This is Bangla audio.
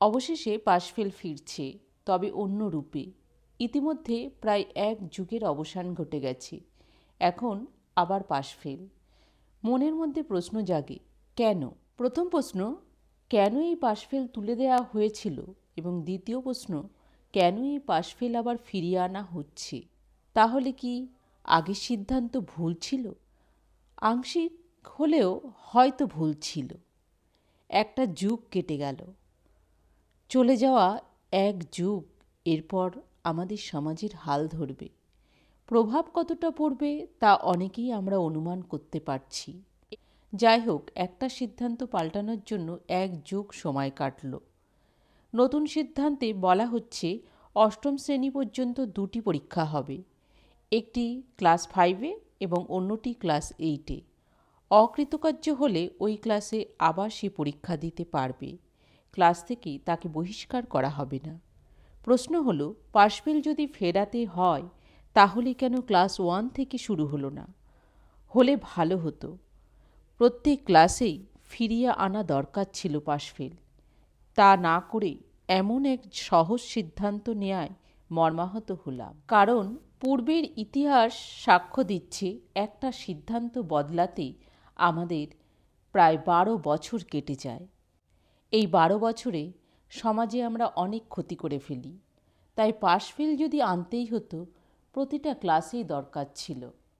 অবশেষে পাশফেল ফিরছে, তবে অন্য রূপে। ইতিমধ্যে প্রায় এক যুগের অবসান ঘটে গেছে। এখন আবার পাশফেল। মনের মধ্যে প্রশ্ন জাগে, কেন? প্রথম প্রশ্ন, কেন এই পাশফেল তুলে দেওয়া হয়েছিল? এবং দ্বিতীয় প্রশ্ন, কেন এই পাশফেল আবার ফিরিয়ে আনা হচ্ছে? তাহলে কি আগের সিদ্ধান্ত ভুল ছিল? আংশিক হলেও হয়তো ভুল ছিল। একটা যুগ কেটে গেল। চলে যাওয়া এক যুগ এরপর আমাদের সমাজের হাল ধরবে। প্রভাব কতটা পড়বে তা অনেকেই আমরা অনুমান করতে পারছি। যাই হোক, একটা সিদ্ধান্ত পাল্টানোর জন্য এক যুগ সময় কাটল। নতুন সিদ্ধান্তে বলা হচ্ছে, অষ্টম শ্রেণি পর্যন্ত দুটি পরীক্ষা হবে। একটি ক্লাস ফাইভে এবং অন্যটি ক্লাস এইটে। অকৃতকার্য হলে ওই ক্লাসে আবার সে পরীক্ষা দিতে পারবে। ক্লাস থেকে তাকে বহিষ্কার করা হবে না। প্রশ্ন হলো পাশফেল যদি ফেরাতে হয়, তাহলে কেন ক্লাস ওয়ান থেকে শুরু হলো না? হলে ভালো হতো। প্রত্যেক ক্লাসেই ফিরিয়ে আনা দরকার ছিল পাশফেল তা না করে এমন এক সহজ সিদ্ধান্ত নেয়ায় মর্মাহত হলাম। কারণ পূর্বের ইতিহাস সাক্ষ্য দিচ্ছে, একটা সিদ্ধান্ত বদলাতেই আমাদের প্রায় বারো বছর কেটে যায়। এই বারো বছরে সমাজে আমরা অনেক ক্ষতি করে ফেলি। তাই পাশফেল যদি আনতেই হতো, প্রতিটা ক্লাসেই দরকার ছিল।